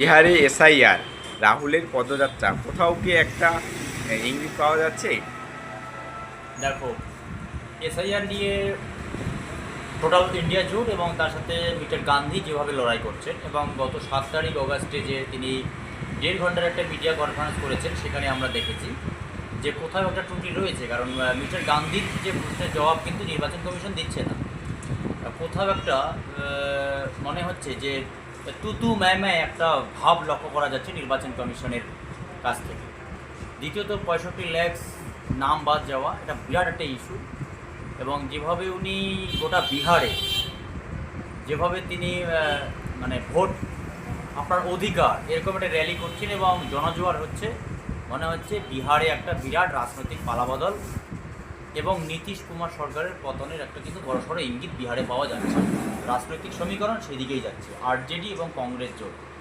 বিহারে এসআইআর, রাহুলের পদযাত্রা। কোথাও কি একটা ইঙ্গিত পাওয়া যাচ্ছে? দেখো, এসআইআর নিয়ে টোটাল ইন্ডিয়া জোট এবং তার সাথে মিস্টার গান্ধী যেভাবে লড়াই করছেন এবং গত সাত তারিখ অগাস্টে যে তিনি দেড় ঘণ্টার একটা মিডিয়া কনফারেন্স করেছেন, সেখানে আমরা দেখেছি যে কোথাও একটা ত্রুটি রয়েছে। কারণ মিস্টার গান্ধীর যে প্রশ্নের জবাব কিন্তু নির্বাচন কমিশন দিচ্ছে না। কোথাও একটা মনে হচ্ছে যে তু তু ম্যায় ম্যায় একটা ভাব লক্ষ্য করা যাচ্ছে নির্বাচন কমিশনের কাছ থেকে। দ্বিতীয়ত, পঁয়ষট্টি ল্যাক্স নাম বাদ যাওয়া, এটা বিরাট একটা ইস্যু এবং যেভাবে উনি গোটা বিহারে, যেভাবে তিনি মানে ভোট আপনার অধিকার এরকম একটা র্যালি করছেন এবং জনজোয়ার হচ্ছে, মনে হচ্ছে বিহারে একটা বিরাট রাজনৈতিক পালাবদল। এবং নীতিশ কুমার সরকারের পতনের একটা কিন্তু বড়সড় ইঙ্গিত বিহারে পাওয়া যাচ্ছে। রাজনৈতিক সমীকরণ সেদিকেই যাচ্ছে। আরজেডি এবং কংগ্রেস জোট।